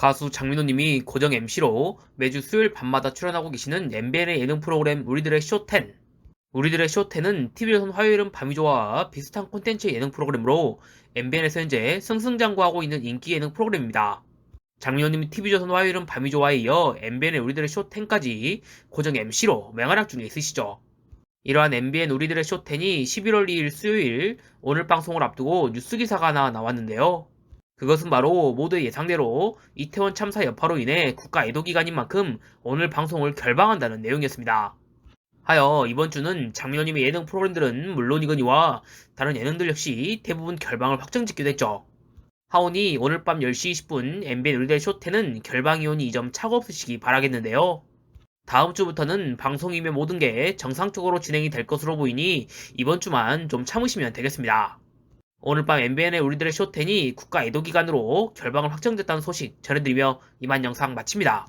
가수 장민호님이 고정 MC로 매주 수요일 밤마다 출연하고 계시는 MBN의 예능 프로그램 우리들의 쇼10. 우리들의 쇼10은 TV조선 화요일은 밤이 좋아와 비슷한 콘텐츠 예능 프로그램으로 MBN에서 현재 승승장구하고 있는 인기 예능 프로그램입니다. 장민호님이 TV조선 화요일은 밤이 좋아에 이어 MBN의 우리들의 쇼10까지 고정 MC로 맹활약 중에 있으시죠. 이러한 MBN 우리들의 쇼10이 11월 2일 수요일 오늘 방송을 앞두고 뉴스 기사가 하나 나왔는데요. 그것은 바로 모두의 예상대로 이태원 참사 여파로 인해 국가 애도 기간인 만큼 오늘 방송을 결방한다는 내용이었습니다. 하여 이번 주는 장민호님의 예능 프로그램들은 물론이거니와 다른 예능들 역시 대부분 결방을 확정짓기도 했죠. 하오니 오늘 밤 10시 20분 MBN 우리들의 쇼10은 결방이오니 이점 차고 없으시기 바라겠는데요. 다음 주부터는 방송이면 모든 게 정상적으로 진행이 될 것으로 보이니 이번 주만 좀 참으시면 되겠습니다. 오늘 밤 MBN의 우리들의 쇼10이 국가 애도 기간으로 결방을 확정됐다는 소식 전해드리며 이만 영상 마칩니다.